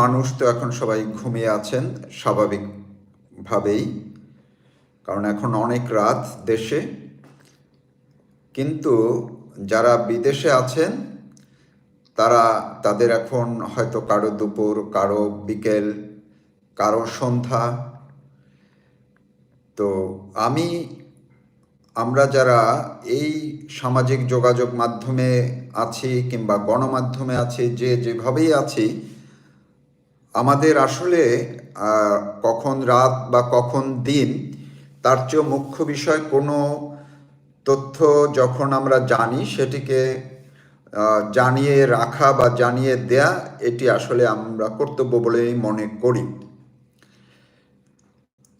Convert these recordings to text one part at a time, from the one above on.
মানুষ তো এখন সবাই ঘুমিয়ে আছেন স্বাভাবিকভাবেই, কারণ এখন অনেক রাত দেশে। কিন্তু যারা বিদেশে আছেন, তারা, তাদের এখন হয়তো কারও দুপুর, কারও বিকেল, কারও সন্ধ্যা। তো আমি, আমরা যারা এই সামাজিক যোগাযোগ মাধ্যমে আছি কিংবা গণমাধ্যমে আছি, যে যেভাবেই আছি আমাদের আসলে কখন রাত বা কখন দিন, তার চেয়েও মুখ্য বিষয় কোনো তথ্য যখন আমরা জানি, সেটিকে জানিয়ে রাখা বা জানিয়ে দেয়া, এটি আসলে আমরা কর্তব্য বলেই মনে করি।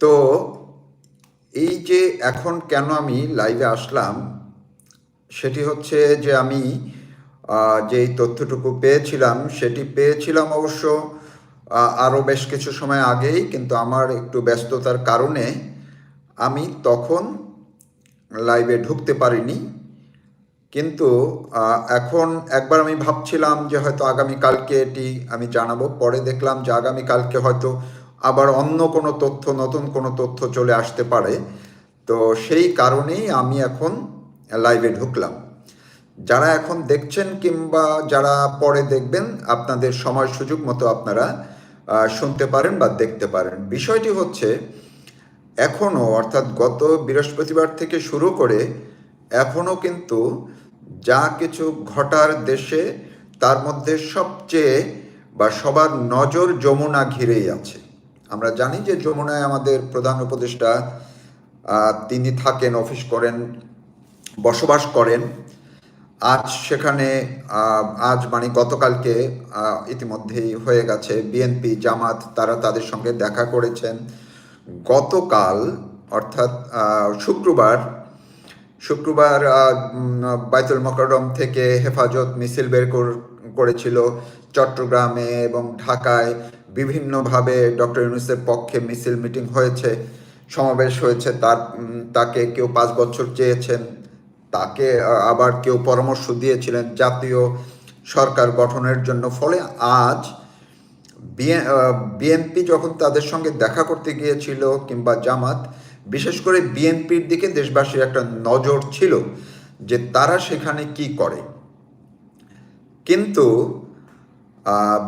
তো, এই যে এখন কেন আমি লাইভে আসলাম, সেটি হচ্ছে যে আমি যেই তথ্যটুকু পেয়েছিলাম, সেটি পেয়েছিলাম অবশ্য আরও বেশ কিছু সময় আগেই, কিন্তু আমার একটু ব্যস্ততার কারণে আমি তখন লাইভে ঢুকতে পারিনি। কিন্তু এখন একবার আমি ভাবছিলাম যে হয়তো আগামীকালকে এটি আমি জানাব, পরে দেখলাম যে আগামীকালকে হয়তো আবার অন্য কোনো তথ্য, নতুন কোনো তথ্য চলে আসতে পারে। তো সেই কারণেই আমি এখন লাইভে ঢুকলাম। যারা এখন দেখছেন কিংবা যারা পরে দেখবেন, আপনাদের সময় সুযোগ মতো আপনারা শুনতে পারেন বা দেখতে পারেন। বিষয়টি হচ্ছে এখনও অর্থাৎ গত বৃহস্পতিবার থেকে শুরু করে এখনও কিন্তু যা কিছু ঘটার দেশে তার মধ্যে সবচেয়ে বা সবার নজর যমুনা ঘিরেই আছে। আমরা জানি যে যমুনায় আমাদের প্রধান উপদেষ্টা তিনি থাকেন, অফিস করেন, বসবাস করেন। আজ সেখানে আজ মানে গতকালকে ইতিমধ্যেই হয়ে গেছে। বিএনপি, জামাত, তারা তাদের সঙ্গে দেখা করেছেন। গতকাল, অর্থাৎ শুক্রবার শুক্রবার বাইতুল মকরম থেকে হেফাজত মিছিল বের কর- করেছিল চট্টগ্রামে এবং ঢাকায়। বিভিন্নভাবে ডক্টর ইউনুসের পক্ষে মিছিল মিটিং হয়েছে, সমাবেশ হয়েছে। তার তাকে কেউ পাঁচ বছর চেয়েছেন। তাকে আবার কেউ পরামর্শ দিয়েছিলেন জাতীয় সরকার গঠনের জন্য। ফলে আজ বিএনপি যখন তাদের সঙ্গে দেখা করতে গিয়েছিল কিংবা জামাত, বিশেষ করে বিএনপির দিকে দেশবাসীর একটা নজর ছিল যে তারা সেখানে কি করে। কিন্তু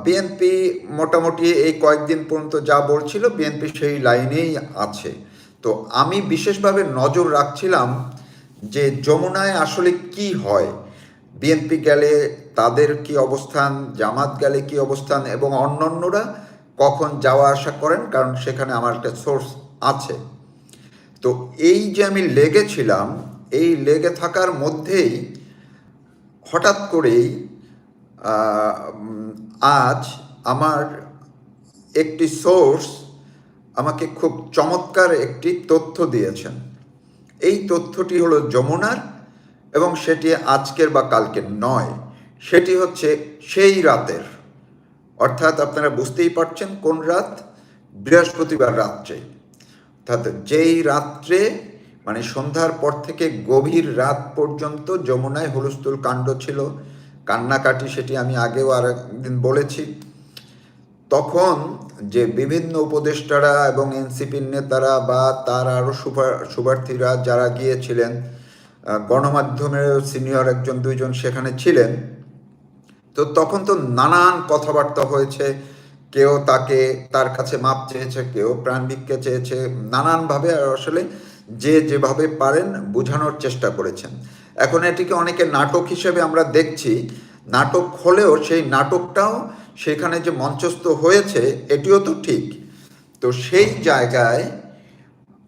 বিএনপি মোটামুটি এই কয়েকদিন পর্যন্ত যা বলছিল বিএনপি সেই লাইনেই আছে। তো আমি বিশেষভাবে নজর রাখছিলাম যে যমুনায় আসলে কি হয়? বিএনপি গেলে তাদের কি অবস্থান? জামাত গেলে কি অবস্থান? এবং অন্যান্যরা কখন যাওয়া আসা করেন? কারণ সেখানে আমার একটা সোর্স আছে। তো এই যে আমি লেগেছিলাম, এই লেগে থাকার মধ্যেই হঠাৎ করেই আজ আমার একটি সোর্স আমাকে খুব চমৎকার একটি তথ্য দিয়েছেন। এই তথ্যটি হলো যমুনার এবং সেটি আজকের বা কালকের নয়। সেটি হচ্ছে সেই রাতের। অর্থাৎ আপনারা বুঝতেই পারছেন কোন রাত? বৃহস্পতিবার রাত্রে। অর্থাৎ যেই রাত্রে মানে সন্ধ্যার পর থেকে গভীর রাত পর্যন্ত যমুনায় হুলস্থুল কাণ্ড ছিল। কান্নাকাটি সেটি আমি আগেও আর একদিন বলেছি। তখন যে বিভিন্ন উপদেষ্টারা এবং এনসিপির নেতারা বা তার আরও শুভার্থীরা যারা গিয়েছিলেন গণমাধ্যমের সিনিয়র একজন, দুইজন সেখানে ছিলেন, তো তখন তো নানান কথাবার্তা হয়েছে। কেউ তাকে তার কাছে মাপ চেয়েছে, কেউ প্রাণ চেয়েছে। নানানভাবে আসলে যে যেভাবে পারেন বোঝানোর চেষ্টা করেছেন। এখন এটিকে অনেকে নাটক হিসেবে আমরা দেখছি। নাটক হলেও সেই নাটকটাও সেখানে যে মঞ্চস্থ হয়েছে, এটিও তো ঠিক। তো সেই জায়গায়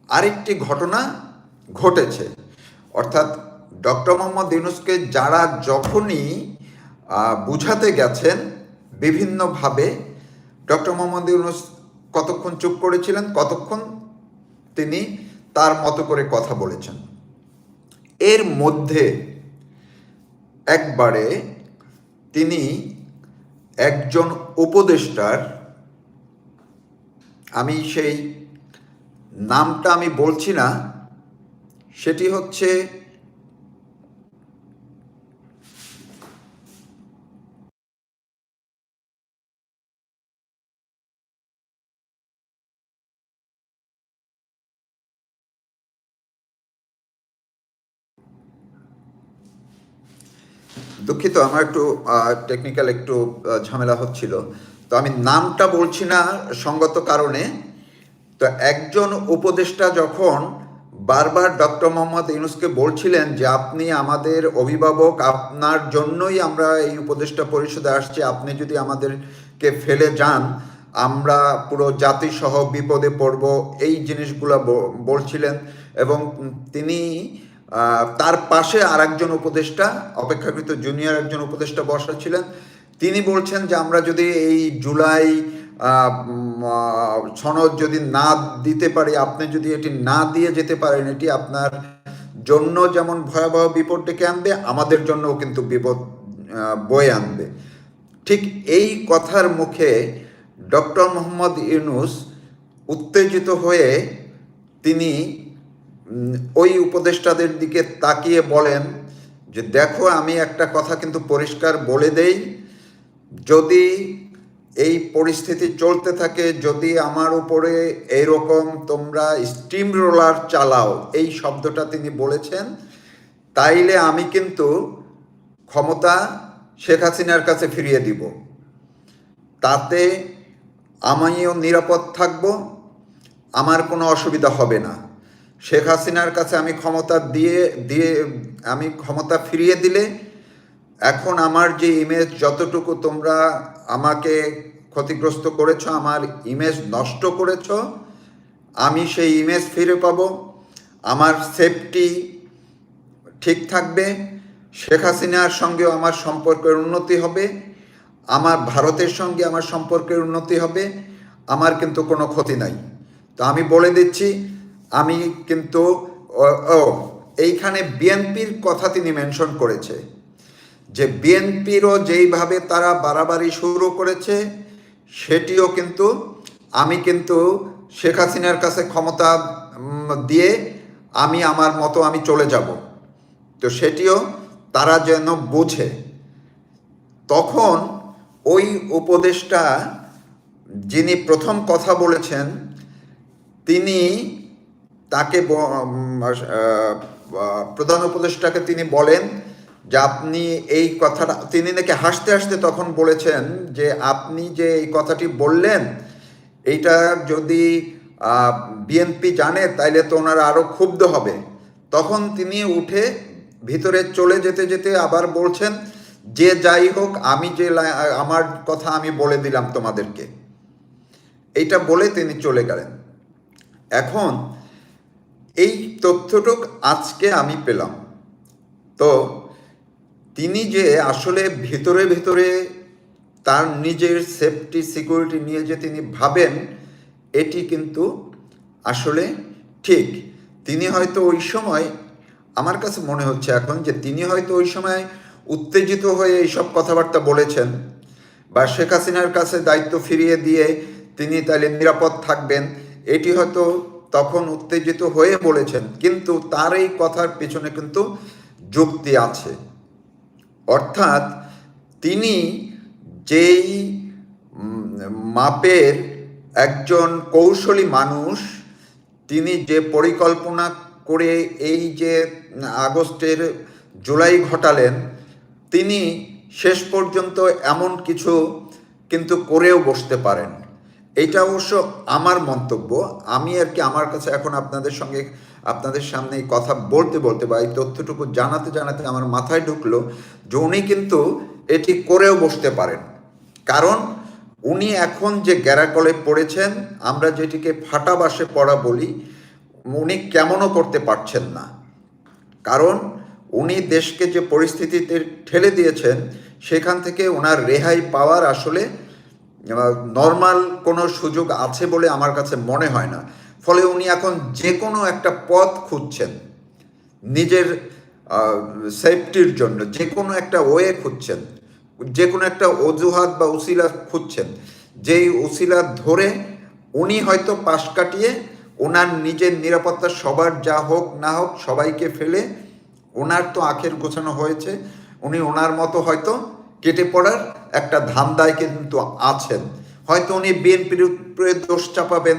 আরেকটি ঘটনা ঘটেছে। অর্থাৎ ডক্টর মোহাম্মদ ইউনুসকে যারা যখনই বুঝাতে গেছেন, বিভিন্নভাবে ডক্টর মোহাম্মদ ইউনুস কতক্ষণ চুপ করেছিলেন, কতক্ষণ তিনি তার মতো করে কথা বলেছেন। এর মধ্যে একবারে তিনি একজন উপদেষ্টার আমি সেই নামটা আমি বলছি না সেটি হচ্ছে দুঃখিত, আমার একটু টেকনিক্যাল একটু ঝামেলা হচ্ছিল। তো আমি নামটা বলছি না সঙ্গত কারণে। তো একজন উপদেষ্টা যখন বারবার ডক্টর মোহাম্মদ ইউনুসকে বলছিলেন যে, আপনি আমাদের অভিভাবক, আপনার জন্যই আমরা এই উপদেষ্টা পরিষদে আসছি, আপনি যদি আমাদেরকে ফেলে যান, আমরা পুরো জাতিসহ বিপদে পড়ব। এই জিনিসগুলো বলছিলেন এবং তিনি তার পাশে আরেকজন উপদেষ্টা, অপেক্ষাকৃত জুনিয়র একজন উপদেষ্টা বসা ছিলেন। তিনি বলছেন যে আমরা যদি এই জুলাই সনদ যদি না দিতে পারি, আপনি যদি এটি না দিয়ে যেতে পারেন, এটি আপনার জন্য যেমন ভয়াবহ বিপদ ডেকে আনবে, আমাদের জন্যও কিন্তু বিপদ বয়ে আনবে। ঠিক এই কথার মুখে ডক্টর মোহাম্মদ ইউনুস উত্তেজিত হয়ে তিনি ওই উপদেষ্টাদের দিকে তাকিয়ে বলেন যে, দেখো, আমি একটা কথা কিন্তু পরিষ্কার বলে দেই। যদি এই পরিস্থিতি চলতে থাকে, যদি আমার উপরে এইরকম তোমরা স্টিম রোলার চালাও, এই শব্দটা তিনি বলেছেন, তাইলে আমি কিন্তু ক্ষমতা শেখ হাসিনার কাছে ফিরিয়ে দিব। তাতে আমিও নিরাপদ থাকব। আমার কোনো অসুবিধা হবে না। শেখ হাসিনার কাছে আমি ক্ষমতা দিয়ে দিয়ে আমি ক্ষমতা ফিরিয়ে দিলে এখন আমার যে ইমেজ যতটুকু তোমরা আমাকে ক্ষতিগ্রস্ত করেছ, আমার ইমেজ নষ্ট করেছ, আমি সেই ইমেজ ফিরে পাবো। আমার সেফটি ঠিক থাকবে। শেখ হাসিনার সঙ্গেও আমার সম্পর্কের উন্নতি হবে। আমার ভারতের সঙ্গে আমার সম্পর্কের উন্নতি হবে। আমার কিন্তু কোনো ক্ষতি নাই। তো আমি বলে দিচ্ছি আমি কিন্তু, ও এইখানে বিএনপির কথা তিনি মেনশন করেছে। যে বিএনপিরও যেইভাবে তারা বাড়াবাড়ি শুরু করেছে, সেটিও কিন্তু আমি কিন্তু শেখ হাসিনার কাছে ক্ষমতা দিয়ে আমি আমার মতো আমি চলে যাব। তো সেটিও তারা যেন বোঝে। তখন ওই উপদেশটা যিনি প্রথম কথা বলেছেন, তিনি তাকে প্রধান উপদেষ্টাকে তিনি বলেন যে আপনি এই কথাটা, তিনি নাকি হাসতে হাসতে তখন বলেছেন যে আপনি যে এই কথাটি বললেন, এইটা যদি বিএনপি জানে তাইলে তো ওনারা আরও ক্ষুব্ধ হবে। তখন তিনি উঠে ভিতরে চলে যেতে যেতে আবার বলছেন, যে যাই হোক, আমি যে আমার কথা আমি বলে দিলাম তোমাদেরকে। এইটা বলে তিনি চলে গেলেন। এখন এই তথ্যটুক আজকে আমি পেলাম। তো তিনি যে আসলে ভেতরে ভেতরে তার নিজের সেফটি সিকিউরিটি নিয়ে যে তিনি ভাবেন, এটি কিন্তু আসলে ঠিক। তিনি হয়তো ওই সময়, আমার কাছে মনে হচ্ছে এখন যে তিনি হয়তো ওই সময় উত্তেজিত হয়ে এইসব কথাবার্তা বলেছেন বা শেখ হাসিনার কাছে দায়িত্ব ফিরিয়ে দিয়ে তিনি তাহলে নিরাপদ থাকবেন, এটি হয়তো তখন উত্তেজিত হয়ে বলেছেন, কিন্তু তার এই কথার পেছনে কিন্তু যুক্তি আছে। অর্থাৎ তিনি যেই মাপের একজন কৌশলী মানুষ, তিনি যে পরিকল্পনা করে এই যে আগস্টের জুলাই ঘটালেন, তিনি শেষ পর্যন্ত এমন কিছু কিন্তু করেও বসতে পারেন। এটা অবশ্য আমার মন্তব্য। আমি আর কি আমার কাছে এখন আপনাদের সঙ্গে, আপনাদের সামনে এই কথা বলতে বলতে বা এই তথ্যটুকু জানাতে জানাতে আমার মাথায় ঢুকলো যে উনি কিন্তু এটি করেও বসতে পারেন। কারণ উনি এখন যে গ্যারাকলে পড়েছেন, আমরা যেটিকে ফাটা বাসে পড়া বলি, উনি কেমনও করতে পারছেন না। কারণ উনি দেশকে যে পরিস্থিতিতে ঠেলে দিয়েছেন, সেখান থেকে ওনার রেহাই পাওয়ার আসলে নর্মাল কোনো সুযোগ আছে বলে আমার কাছে মনে হয় না। ফলে উনি এখন যে কোনো একটা পথ খুঁজছেন, নিজের সেফটির জন্য যে কোনো একটা ওয়ে খুঁজছেন যে কোনো একটা অজুহাত বা উসিলা খুঁজছেন, যেই উসিলা ধরে উনি হয়তো পাশ কাটিয়ে ওনার নিজের নিরাপত্তা সবার যা হোক না হোক সবাইকে ফেলে ওনার তো আখের গোছানো হয়েছে, উনি ওনার মতো হয়তো কেটে পড়ার একটা ধান্দায় কিন্তু আছেন। হয়তো উনি বিএনপির উপরে দোষ চাপাবেন,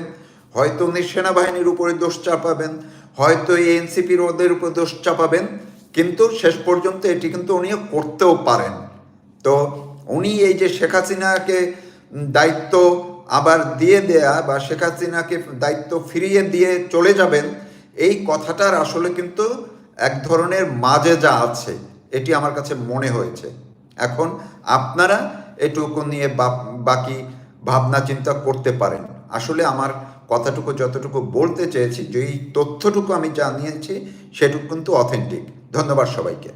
হয়তো উনি সেনাবাহিনীর উপরে দোষ চাপাবেন, হয়তো এনসিপির ওদের উপরে দোষ চাপাবেন, কিন্তু শেষ পর্যন্ত এটি কিন্তু উনিও করতেও পারেন। তো উনি এই যে শেখ হাসিনাকে দায়িত্ব আবার দিয়ে দেয়া বা শেখ হাসিনাকে দায়িত্ব ফিরিয়ে দিয়ে চলে যাবেন, এই কথাটার আসলে কিন্তু এক ধরনের মাঝে যা আছে, এটি আমার কাছে মনে হয়েছে। এখন আপনারা এটুকু নিয়ে বাকি ভাবনা চিন্তা করতে পারেন। আসলে আমার কথাটুকু যতটুকু বলতে চেয়েছি, যেই তথ্যটুকু আমি জানিয়েছি, সেটুকু কিন্তু অথেন্টিক ধন্যবাদ সবাইকে।